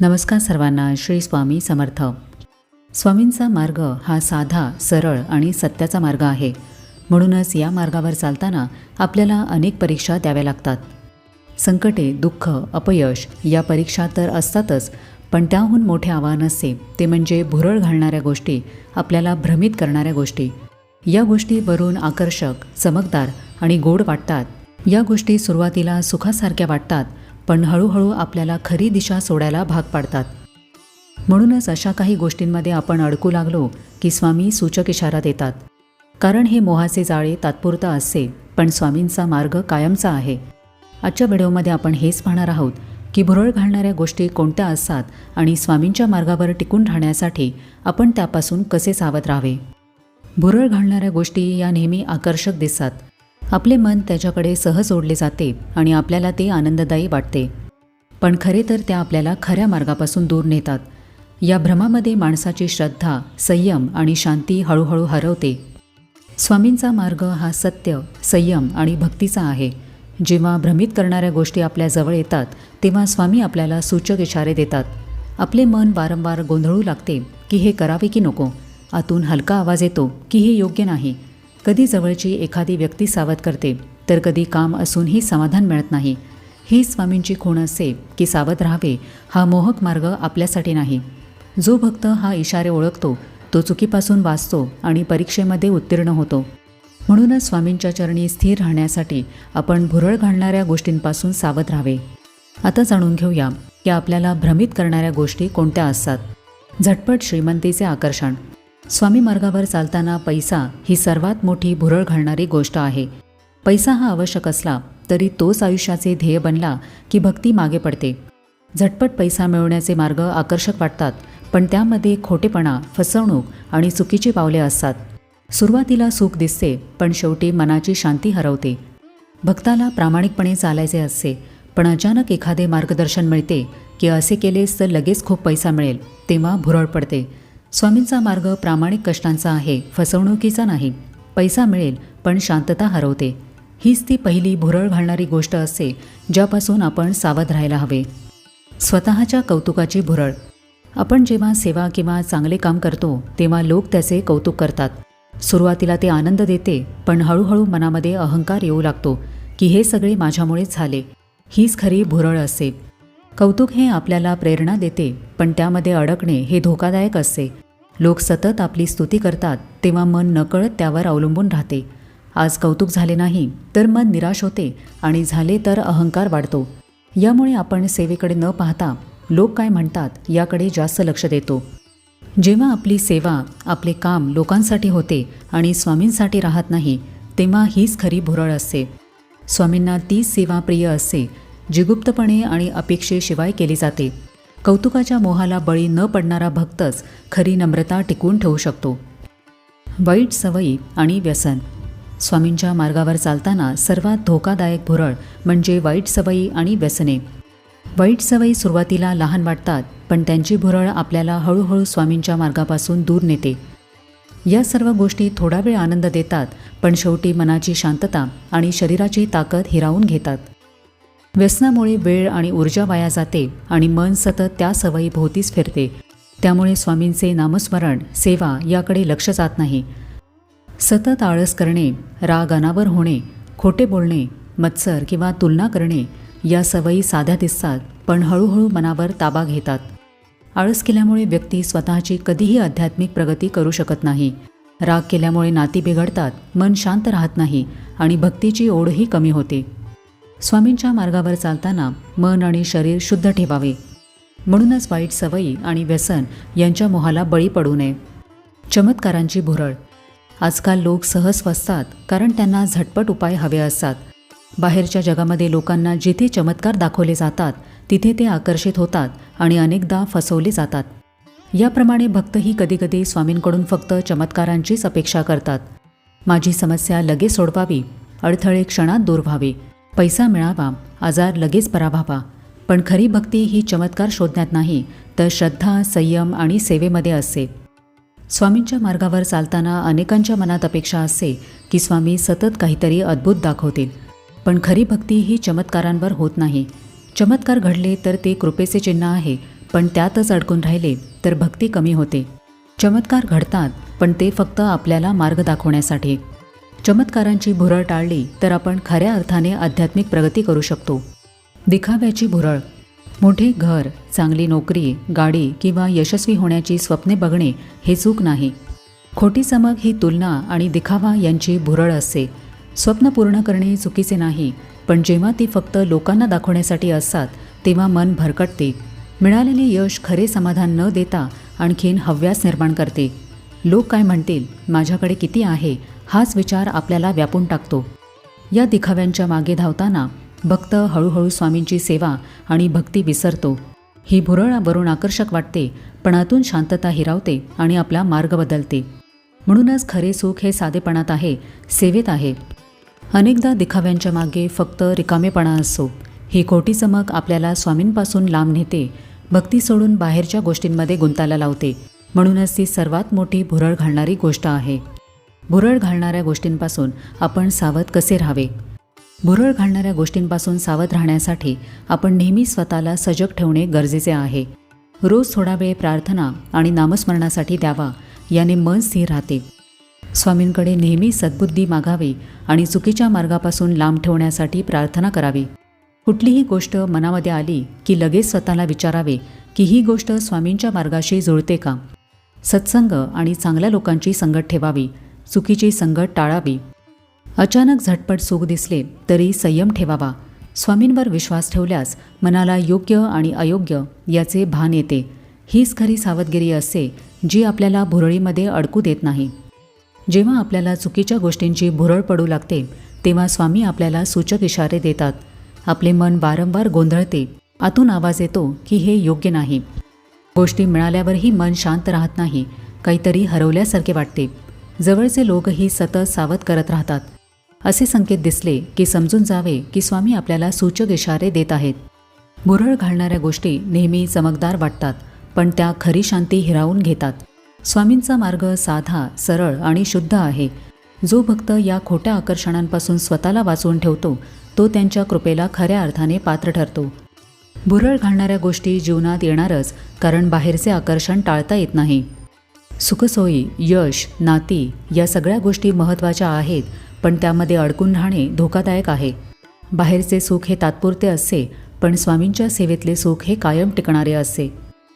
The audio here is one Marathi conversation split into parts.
नमस्कार सर्वांना श्री स्वामी समर्थ. स्वामींचा मार्ग हा साधा सरळ आणि सत्याचा मार्ग आहे. म्हणूनच या मार्गावर चालताना आपल्याला अनेक परीक्षा द्याव्या लागतात. संकटे दुःख अपयश या परीक्षा तर असतातच पण त्याहून मोठे आव्हान असते ते म्हणजे भुरळ घालणाऱ्या गोष्टी आपल्याला भ्रमित करणाऱ्या गोष्टी. या गोष्टी वरून आकर्षक चमकदार आणि गोड वाटतात. या गोष्टी सुरुवातीला सुखासारख्या वाटतात पण हळूहळू आपल्याला खरी दिशा सोडायला भाग पाडतात. म्हणूनच अशा काही गोष्टींमध्ये आपण अडकू लागलो की स्वामी सूचक इशारा देतात. कारण हे मोहाचे जाळे तात्पुरता असते पण स्वामींचा मार्ग कायमचा आहे. आजच्या व्हिडिओमध्ये आपण हेच पाहणार आहोत की भुरळ घालणाऱ्या गोष्टी कोणत्या असतात आणि स्वामींच्या मार्गावर टिकून राहण्यासाठी आपण त्यापासून कसे सावध राहावे? भुरळ घालणाऱ्या गोष्टी या नेहमी आकर्षक दिसतात. आपले मन त्याच्याकडे सहज ओढले जाते आणि आपल्याला ते आनंददायी वाटते. पण खरे तर त्या आपल्याला खऱ्या मार्गापासून दूर नेतात. या भ्रमामध्ये माणसाची श्रद्धा संयम आणि शांती हळूहळू हरवते. स्वामींचा मार्ग हा सत्य संयम आणि भक्तीचा आहे. जेव्हा भ्रमित करणाऱ्या गोष्टी आपल्या जवळ येतात तेव्हा स्वामी आपल्याला सूचक इशारे देतात. आपले मन वारंवार गोंधळू लागते की हे करावे की नको. आतून हलका आवाज येतो की हे योग्य नाही. कधी जवळची एखादी व्यक्ती सावध करते तर कधी काम असूनही समाधान मिळत नाही. ही स्वामींची खूण असे की सावध राहावे हा मोहक मार्ग आपल्यासाठी नाही. जो भक्त हा इशारे ओळखतो तो चुकीपासून वाचतो आणि परीक्षेमध्ये उत्तीर्ण होतो. म्हणूनच स्वामींच्या चरणी स्थिर राहण्यासाठी आपण भुरळ घालणाऱ्या गोष्टींपासून सावध राहावे. आता जाणून घेऊया की आपल्याला भ्रमित करणाऱ्या गोष्टी कोणत्या असतात. झटपट श्रीमंतीचे आकर्षण. स्वामी मार्गावर चालताना पैसा ही सर्वात मोठी भुरळ घालणारी गोष्ट आहे. पैसा हा आवश्यक असला तरी तोच आयुष्याचे ध्येय बनला की भक्ती मागे पडते. झटपट पैसा मिळवण्याचे मार्ग आकर्षक वाटतात पण त्यामध्ये खोटेपणा फसवणूक आणि चुकीची पावले असतात. सुरुवातीला सुख दिसते पण शेवटी मनाची शांती हरवते. भक्ताला प्रामाणिकपणे चालायचे असते पण अचानक एखादे मार्गदर्शन मिळते की असे केलेस तर लगेच खूप पैसा मिळेल तेव्हा भुरळ पडते. स्वामींचा मार्ग प्रामाणिक कष्टांचा आहे फसवणुकीचा नाही. पैसा मिळेल पण शांतता हरवते. हीच ती पहिली भुरळ घालणारी गोष्ट असते ज्यापासून आपण सावध राहायला हवे. स्वतःच्या कौतुकाची भुरळ. आपण जेव्हा सेवा किंवा चांगले काम करतो तेव्हा लोक त्याचे कौतुक करतात. सुरुवातीला ते आनंद देते पण हळूहळू मनामध्ये अहंकार येऊ लागतो की हे सगळे माझ्यामुळेच झाले. हीच खरी भुरळ असते. कौतुक हे आपल्याला प्रेरणा देते पण त्यामध्ये अडकणे हे धोकादायक असते. लोक सतत आपली स्तुती करतात तेव्हा मन नकळत त्यावर अवलंबून राहते. आज कौतुक झाले नाही तर मन निराश होते आणि झाले तर अहंकार वाढतो. यामुळे आपण सेवेकडे न पाहता लोक काय म्हणतात याकडे जास्त लक्ष देतो. जेव्हा आपली सेवा आपले काम लोकांसाठी होते आणि स्वामींसाठी राहत नाही तेव्हा हीच खरी भुरळ असते. स्वामींना तीच सेवा प्रिय असते जी गुप्तपणे आणि अपेक्षेशिवाय केली जाते. कौतुकाच्या मोहाला बळी न पडणारा भक्तच खरी नम्रता टिकवून ठेवू शकतो. वाईट सवयी आणि व्यसन. स्वामींच्या मार्गावर चालताना सर्वात धोकादायक भुरळ म्हणजे वाईट सवयी आणि व्यसने. वाईट सवयी सुरुवातीला लहान वाटतात पण त्यांची भुरळ आपल्याला हळूहळू स्वामींच्या मार्गापासून दूर नेते. या सर्व गोष्टी थोडा वेळ आनंद देतात पण शेवटी मनाची शांतता आणि शरीराची ताकद हिरावून घेतात. व्यसनामुळे वेळ आणि ऊर्जा वाया जाते आणि मन सतत त्या सवयीभोवतीच फिरते. त्यामुळे स्वामींचे नामस्मरण सेवा याकडे लक्ष जात नाही. सतत आळस करणे राग अनावर होणे खोटे बोलणे मत्सर किंवा तुलना करणे या सवयी साध्या दिसतात पण हळूहळू मनावर ताबा घेतात. आळस केल्यामुळे व्यक्ती स्वतःची कधीही आध्यात्मिक प्रगती करू शकत नाही. राग केल्यामुळे नाती बिघडतात मन शांत राहत नाही आणि भक्तीची ओढही कमी होते. स्वामींच्या मार्गावर चालताना मन आणि शरीर शुद्ध ठेवावे. म्हणूनच वाईट सवयी आणि व्यसन यांच्या मोहाला बळी पडू नये. चमत्कारांची भुरळ. आजकाल लोक सहज फसतात कारण त्यांना झटपट उपाय हवे असतात. बाहेरच्या जगामध्ये लोकांना जिथे चमत्कार दाखवले जातात तिथे ते आकर्षित होतात आणि अनेकदा फसवले जातात. याप्रमाणे भक्तही कधीकधी स्वामींकडून फक्त चमत्कारांचीच अपेक्षा करतात. माझी समस्या लगेच सोडवावी अडथळे क्षणात दूर व्हावे. पैसा मिळावा आजार लगेच पराभावा. पण खरी भक्ती ही चमत्कार शोधण्यात नाही तर श्रद्धा संयम आणि सेवेमध्ये असते. स्वामींच्या मार्गावर चालताना अनेकांच्या मनात अपेक्षा असते की स्वामी सतत काहीतरी अद्भुत दाखवतील. पण खरी भक्ती ही चमत्कारांवर होत नाही. चमत्कार घडले तर ते कृपेचे चिन्ह आहे पण त्यातच अडकून राहिले तर भक्ती कमी होते. चमत्कार घडतात पण ते फक्त आपल्याला मार्ग दाखवण्यासाठी. चमत्कारांची भुरळ टाळली तर आपण खऱ्या अर्थाने आध्यात्मिक प्रगती करू शकतो. दिखाव्याची भुरळ. मोठे घर चांगली नोकरी गाडी किंवा यशस्वी होण्याची स्वप्ने बघणे हे चूक नाही. खोटी चमक ही तुलना आणि दिखावा यांची भुरळ असते. स्वप्न पूर्ण करणे चुकीचे नाही पण जेव्हा ती फक्त लोकांना दाखवण्यासाठी असतात तेव्हा मन भरकटते. मिळालेले यश खरे समाधान न देता आणखीन हव्यास निर्माण करते. लोक काय म्हणतील? माझ्याकडे किती आहे? हाच विचार आपल्याला व्यापून टाकतो. या दिखाव्यांच्या मागे धावताना भक्त हळूहळू स्वामींची सेवा आणि भक्ती विसरतो. ही भुरळ वरून आकर्षक वाटते पण आतून शांतता हिरावते आणि आपला मार्ग बदलते. म्हणूनच खरे सुख हे साधेपणात आहे सेवेत आहे. अनेकदा दिखाव्यांच्या मागे फक्त रिकामेपणा असो. ही खोटी चमक आपल्याला स्वामींपासून लांब नेते भक्ती सोडून बाहेरच्या गोष्टींमध्ये गुंतायला लावते. म्हणूनच ती सर्वात मोठी भुरळ घालणारी गोष्ट आहे. भुरळ घालणाऱ्या गोष्टींपासून आपण सावध कसे राहावे? भुरळ घालणाऱ्या गोष्टींपासून सावध राहण्यासाठी आपण नेहमी स्वतःला सजग ठेवणे गरजेचे आहे. रोज थोडा वेळ प्रार्थना आणि नामस्मरणासाठी द्यावा याने मन स्थिर राहते. स्वामींकडे नेहमी सद्बुद्धी मागावी आणि चुकीच्या मार्गापासून लांब ठेवण्यासाठी प्रार्थना करावी. कुठलीही गोष्ट मनामध्ये आली की लगेच स्वतःला विचारावे की ही गोष्ट स्वामींच्या मार्गाशी जुळते का? सत्संग आणि चांगल्या लोकांची संगत ठेवावी. चुकीची संगत टाळावी. अचानक झटपट सुख दिसले तरी संयम ठेवावा. स्वामींवर विश्वास ठेवल्यास मनाला योग्य आणि अयोग्य याचे भान येते. हीच खरी सावधगिरी असते जी आपल्याला भुरळीमध्ये अडकू देत नाही. जेव्हा आपल्याला चुकीच्या गोष्टींची भुरळ पडू लागते तेव्हा स्वामी आपल्याला सूचक इशारे देतात. आपले मन वारंवार गोंधळते. आतून आवाज येतो की हे योग्य नाही. गोष्टी मिळाल्यावरही मन शांत राहत नाही काहीतरी हरवल्यासारखे वाटते. जवळचे लोकही सतत सावध करत राहतात. असे संकेत दिसले की समजून जावे की स्वामी आपल्याला सूचक इशारे देत आहेत. भुरळ घालणाऱ्या गोष्टी नेहमी चमकदार वाटतात पण त्या खरी शांती हिरावून घेतात. स्वामींचा मार्ग साधा सरळ आणि शुद्ध आहे. जो भक्त या खोट्या आकर्षणांपासून स्वतःला वाचवून ठेवतो तो त्यांच्या कृपेला खऱ्या अर्थाने पात्र ठरतो. भुरळ घालणाऱ्या गोष्टी जीवनात येणारच कारण बाहेरचे आकर्षण टाळता येत नाही. सुखसोयी यश नाती या सगळ्या गोष्टी महत्त्वाच्या आहेत पण त्यामध्ये अडकून राहणे धोकादायक आहे. बाहेरचे सुख हे तात्पुरते असते पण स्वामींच्या सेवेतले सुख हे कायम टिकणारे असते.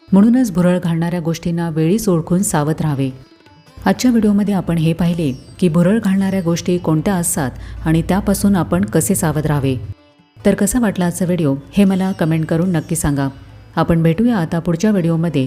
म्हणूनच भुरळ घालणाऱ्या गोष्टींना वेळीच ओळखून सावध राहावे. आजच्या व्हिडिओमध्ये आपण हे पाहिले की भुरळ घालणाऱ्या गोष्टी कोणत्या असतात आणि त्यापासून आपण कसे सावध राहावे. तर कसा वाटला आजचा व्हिडिओ हे मला कमेंट करून नक्की सांगा. आपण भेटूया आता पुढच्या व्हिडिओमध्ये.